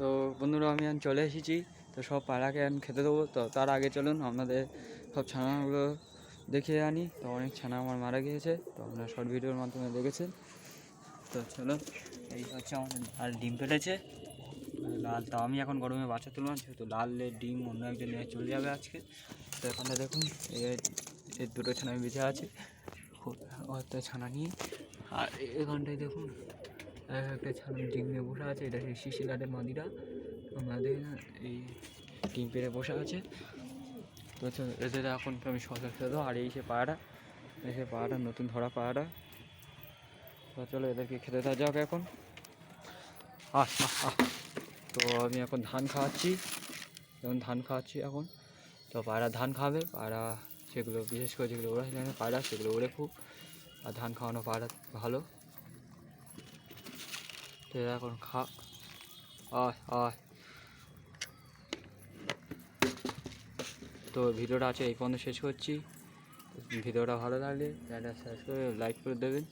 তো বন্ধুরা, আমি এখন চলে এসেছি। তো সব পাড়াকে এখন খেতে দেবো। তো তার আগে চলুন, আপনাদের সব ছানাগুলো দেখিয়ে আনি। তো অনেক ছানা আমার মারা গিয়েছে। তো আপনারা শর্ট ভিডিওর মাধ্যমে দেখেছেন। তো চলুন, এই হচ্ছে আমাদের লাল ডিম ফেলেছে। লাল তো আমি এখন গরমে বাচ্চা তুললাম, যেহেতু লালের ডিম অন্য একজন নিয়ে চলে যাবে আজকে। তো এখানে দেখুন এই দুটো ছানা বেঁচে আছে। ছানা নিয়ে। আর এখানটায় দেখুন এক একটা ডিম নিয়ে বসে আছে, এটা সেই শিশিলাটের মাদিরা আমাদের এই ডিম পেড়ে বসে আছে। তো এদের এখন আমি খেতে দেবো আর এই সে পাড়া এই সে পাড়া নতুন ধরা পাড়া তো চলো এদেরকে খেতে দেওয়া যাক এখন। আহ। তো আমি এখন ধান খাওয়াচ্ছি, যেমন ধান খাওয়াচ্ছি এখন। তো পায়রা ধান খাবে পায়রা সেগুলো, বিশেষ করে যেগুলো ওরা পায়রা সেগুলো ওরে খুব। আর ধান খাওয়ানো পায়রা ভালো। তো এরা এখন খা আয় আয় তো ভিডিওটা আছে এই পর্যন্ত শেষ করছি। ভিডিওটা ভালো লাগলে একটা করে লাইক করে দেবেন।